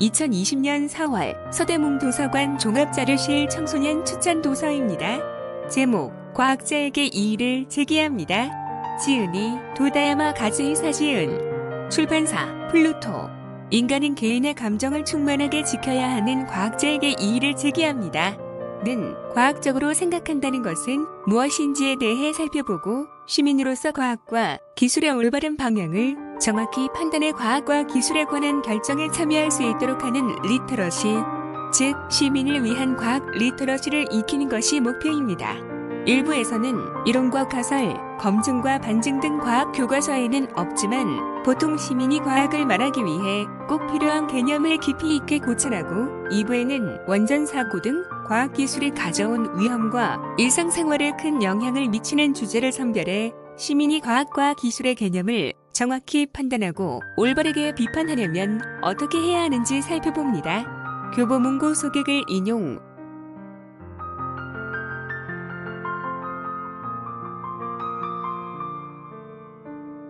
2020년 4월 서대문 도서관 종합자료실 청소년 추천 도서입니다. 제목 과학자에게 이의를 제기합니다. 지은이 도다야마 가즈히사 지은 출판사 플루토 인간은 개인의 감정을 충만하게 지켜야 하는 과학자에게 이의를 제기합니다. 는 과학적으로 생각한다는 것은 무엇인지에 대해 살펴보고 시민으로서 과학과 기술의 올바른 방향을 정확히 판단해 과학과 기술에 관한 결정에 참여할 수 있도록 하는 리터러시, 즉 시민을 위한 과학 리터러시를 익히는 것이 목표입니다. 일부에서는 이론과 가설, 검증과 반증 등 과학 교과서에는 없지만 보통 시민이 과학을 말하기 위해 꼭 필요한 개념을 깊이 있게 고찰하고 2부에는 원전 사고 등 과학 기술이 가져온 위험과 일상생활에 큰 영향을 미치는 주제를 선별해 시민이 과학과 기술의 개념을 정확히 판단하고 올바르게 비판하려면 어떻게 해야 하는지 살펴봅니다. 교보문고 소개글 인용